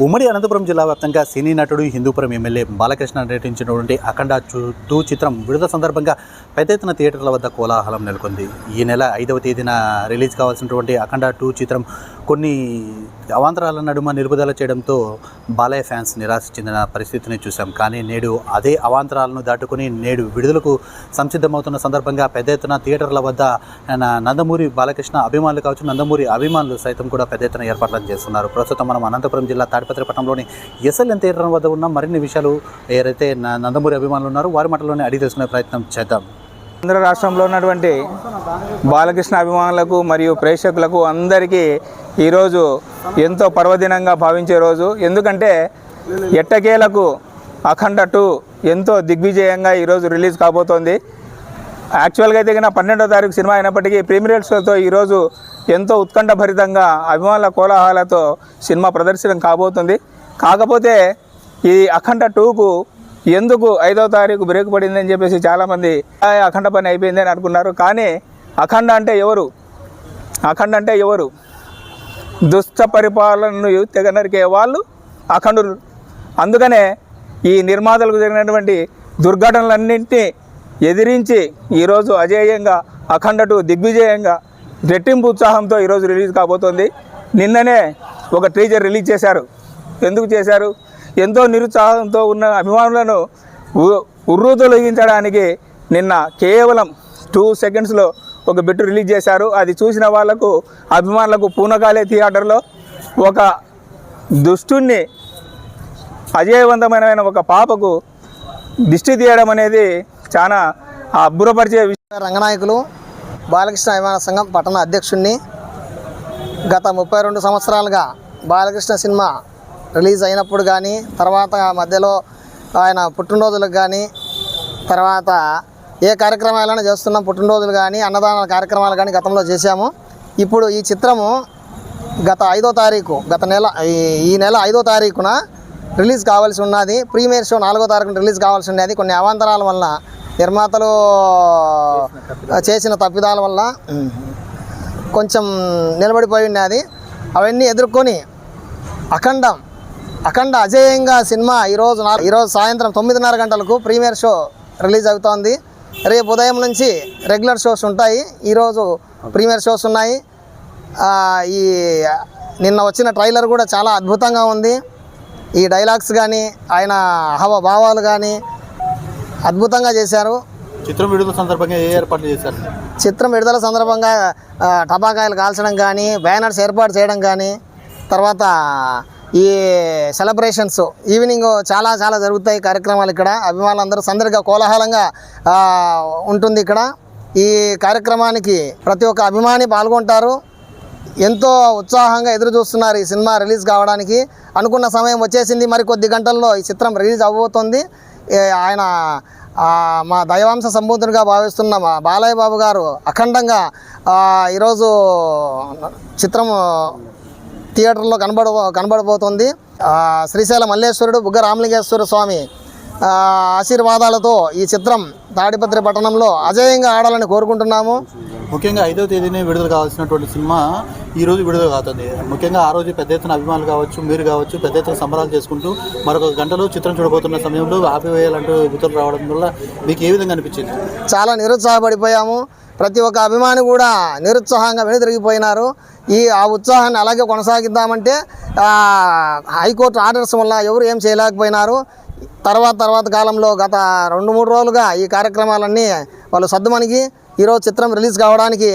ఉమ్మడి అనంతపురం జిల్లా వ్యాప్తంగా సినీ నటుడు హిందూపురం ఎమ్మెల్యే బాలకృష్ణ నటించినటువంటి అఖండ చు- టూ చిత్రం విడుదల సందర్భంగా పెద్ద ఎత్తున థియేటర్ల వద్ద కోలాహలం నెలకొంది. ఈ నెల ఐదవ తేదీన రిలీజ్ కావాల్సినటువంటి అఖండ టూ చిత్రం కొన్ని అవాంతరాల నడుమ నిలుపుదల చేయడంతో బాలయ్య ఫ్యాన్స్ నిరాశ చెందిన పరిస్థితిని చూశాం. కానీ నేడు అదే అవాంతరాలను దాటుకుని నేడు విడుదలకు సంసిద్ధమవుతున్న సందర్భంగా పెద్ద ఎత్తున థియేటర్ల వద్ద నందమూరి బాలకృష్ణ అభిమానులు కావచ్చు నందమూరి అభిమానులు సైతం కూడా పెద్ద ఎత్తున ఏర్పాట్లను చేస్తున్నారు. ప్రస్తుతం మనం అనంతపురం జిల్లా తాడిపత్రి పట్టణంలోని ఎస్ఎల్ఎన్ థియేటర్ వద్ద ఉన్న మరిన్ని విషయాలు ఏదైతే నందమూరి అభిమానులు ఉన్నారో వారి మాటలోనే అడిగి తెలుసుకునే ప్రయత్నం చేద్దాం. ఆంధ్ర రాష్ట్రంలో ఉన్నటువంటి బాలకృష్ణ అభిమానులకు మరియు ప్రేక్షకులకు అందరికీ ఈరోజు ఎంతో పర్వదినంగా భావించే రోజు. ఎందుకంటే ఎట్టకేలకు అఖండ టూ ఎంతో దిగ్విజయంగా ఈరోజు రిలీజ్ కాబోతోంది. యాక్చువల్గా అయితే కన్నా పన్నెండో తారీఖు సినిమా అయినప్పటికీ ప్రీమియర్స్తో ఈరోజు ఎంతో ఉత్కంఠభరితంగా అభిమానుల కోలాహలతో సినిమా ప్రదర్శనం కాబోతుంది. కాకపోతే ఈ అఖండ టూకు ఎందుకు ఐదో తారీఖు బ్రేక్ పడిందని చెప్పేసి చాలామంది అఖండ పని అయిపోయిందని అనుకున్నారు. కానీ అఖండ అంటే ఎవరు? అఖండ అంటే ఎవరు? దుష్ట పరిపాలనను తెగ నరికే వాళ్ళు అఖండులు. అందుకనే ఈ నిర్మాతలకు జరిగినటువంటి దుర్ఘటనలన్నింటినీ ఎదిరించి ఈరోజు అజేయంగా అఖండటు దిగ్విజయంగా రెట్టింపు ఉత్సాహంతో ఈరోజు రిలీజ్ కాబోతోంది. నిన్ననే ఒక టీజర్ రిలీజ్ చేశారు. ఎందుకు చేశారు? ఎంతో నిరుత్సాహంతో ఉన్న అభిమానులను ఉర్రు తొలగించడానికి నిన్న కేవలం టూ సెకండ్స్లో ఒక బిట్టు రిలీజ్ చేశారు. అది చూసిన వాళ్ళకు అభిమానులకు పూనకాలే థియేటర్లో ఒక దుష్టుణ్ణి అజయవంతమైన ఒక పాపకు దిష్టి తీయడం అనేది చాలా అబ్బురపరిచే విషయం. రంగనాయకులు బాలకృష్ణ అభిమాన సంఘం పట్టణ అధ్యక్షుడిని గత ముప్పై రెండు సంవత్సరాలుగా బాలకృష్ణ సినిమా రిలీజ్ అయినప్పుడు కానీ తర్వాత మధ్యలో ఆయన పుట్టినరోజులకు కానీ తర్వాత ఏ కార్యక్రమాలైనా చేస్తున్నాం పుట్టినరోజులు కానీ అన్నదాన కార్యక్రమాలు కానీ గతంలో చేశాము. ఇప్పుడు ఈ చిత్రము గత ఐదో తారీఖు గత నెల ఈ- ఈ నెల ఐదో తారీఖున రిలీజ్ కావాల్సి ఉన్నది. ప్రీమియర్ షో నాలుగో తారీఖున రిలీజ్ కావాల్సి ఉన్నది. కొన్ని అవాంతరాల వల్ల నిర్మాతలు చేసిన తప్పిదాల వల్ల. కొంచెం నిలబడిపోయి ఉన్నది అవన్నీ ఎదుర్కొని అఖండం అఖండ అజేయంగా సినిమా ఈరోజు నా ఈరోజు సాయంత్రం తొమ్మిదిన్నర గంటలకు ప్రీమియర్ షో రిలీజ్ అవుతోంది. రేపు ఉదయం నుంచి రెగ్యులర్ షోస్ ఉంటాయి. ఈరోజు ప్రీమియర్ షోస్ ఉన్నాయి. ఈ నిన్న వచ్చిన ట్రైలర్ కూడా చాలా అద్భుతంగా ఉంది. ఈ డైలాగ్స్ కానీ ఆయన హవ భావాలు కానీ అద్భుతంగా చేశారు. చిత్రం విడుదల సందర్భంగా ఏ ఏర్పాట్లు చేశారు? చిత్రం విడుదల సందర్భంగా టపాకాయలు కాల్చడం కానీ బ్యానర్స్ ఏర్పాటు చేయడం కానీ తర్వాత ఈ సెలబ్రేషన్స్ ఈవినింగ్ చాలా చాలా జరుగుతాయి కార్యక్రమాలు ఇక్కడ. అభిమానులందరూ సందడిగా కోలాహలంగా ఉంటుంది ఇక్కడ. ఈ కార్యక్రమానికి ప్రతి ఒక్క అభిమాని పాల్గొంటారు. ఎంతో ఉత్సాహంగా ఎదురు చూస్తున్నారు ఈ సినిమా రిలీజ్ కావడానికి. అనుకున్న సమయం వచ్చేసింది. మరి కొద్ది గంటల్లో ఈ చిత్రం రిలీజ్ అవబోతోంది ఏ, ఆయన మా దైవాంశ సంబూతునిగా భావిస్తున్న మా బాలయ్య బాబు గారు అఖండంగా ఈరోజు చిత్రం థియేటర్లో కనబడ కనబడబోతుంది. శ్రీశైల మల్లేశ్వరుడు బుగ్గ రామలింగేశ్వర స్వామి ఆశీర్వాదాలతో ఈ చిత్రం తాడిపత్రి పట్టణంలో అజేయంగా ఆడాలని కోరుకుంటున్నాము. ముఖ్యంగా ఐదవ తేదీనే విడుదల కావాల్సినటువంటి సినిమా ఈ రోజు విడుదల కావుతుంది ముఖ్యంగా ఆ రోజు పెద్ద ఎత్తున అభిమానులు కావచ్చు మీరు కావచ్చు పెద్ద ఎత్తున సంబరాలు చేసుకుంటూ మరొక గంటలో చిత్రం చూడబోతున్న సమయంలో ఆపివేయాలంటూ గుర్తులు రావడం వల్ల మీకు ఏ విధంగా అనిపించింది? చాలా నిరుత్సాహపడిపోయాము. ప్రతి ఒక్క అభిమాని కూడా నిరుత్సాహంగా వెనుదిరిగిపోయినారు ఈ ఆ ఉత్సాహాన్ని అలాగే కొనసాగిద్దామంటే హైకోర్టు ఆర్డర్స్ వల్ల ఎవరు ఏం చేయలేకపోయినారు. తర్వాత తర్వాత కాలంలో గత రెండు మూడు రోజులుగా ఈ కార్యక్రమాలన్నీ వాళ్ళు సర్దుమణిగి ఈరోజు చిత్రం రిలీజ్ కావడానికి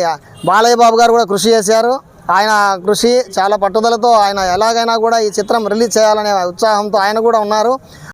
బాలయ్య బాబు గారు కూడా కృషి చేశారు. ఆయన కృషి చాలా పట్టుదలతో ఆయన ఎలాగైనా కూడా ఈ చిత్రం రిలీజ్ చేయాలనే ఉత్సాహంతో ఆయన కూడా ఉన్నారు.